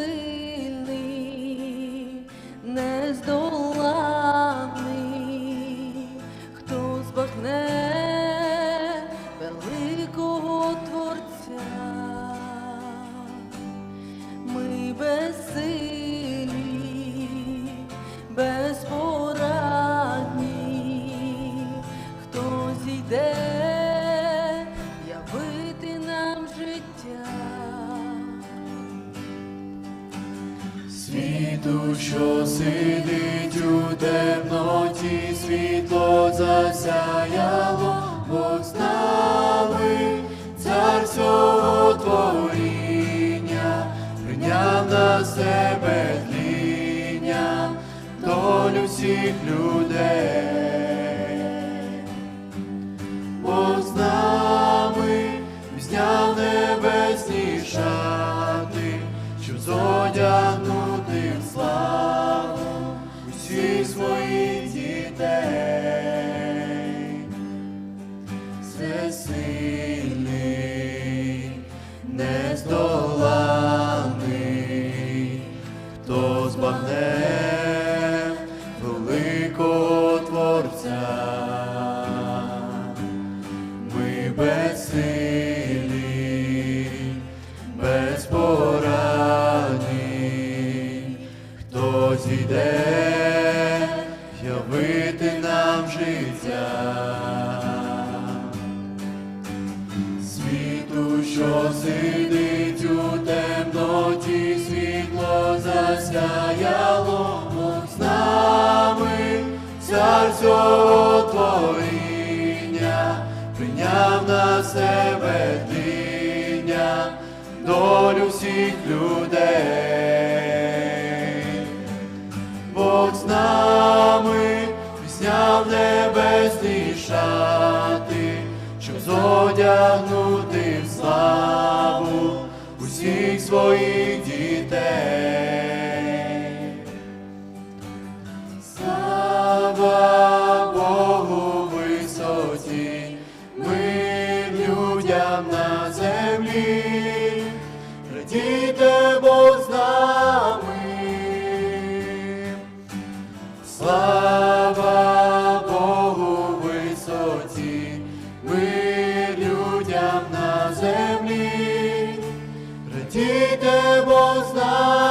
clear. Світу, що сидить у темноті, світло засяяло, Бог з нами, цар всього творіння, прийняв на себе тління, долю всіх людей. Бог з нами зняв небесні шати, щоб зодягнути Ми безсилі, безпорадні, хто зійде явити нам життя. Світу, що сидить у темноті, світло засяяло, Бог з нами, цар всього творіння, прийняв на себе тління, долю всіх людей. Бог з нами зняв небесні шати, щоб зодягнути в славу усіх своїх людям на землі, радійте Бог з нами. Слава Богу висоті, мир людям на землі, радійте Бог з нами.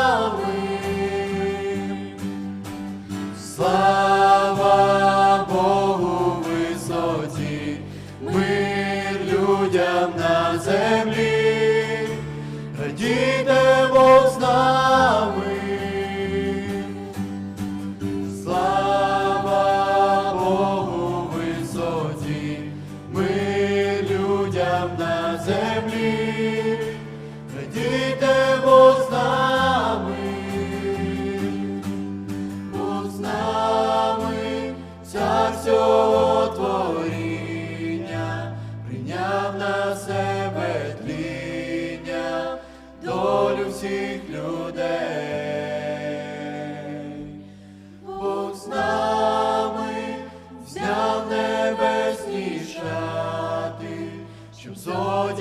Людям на землі, радійте Бог з нами. Бог з нами, цар всього творіння, прийняв на себе тління, долю всіх людей. Бог з нами, зняв небесні щоб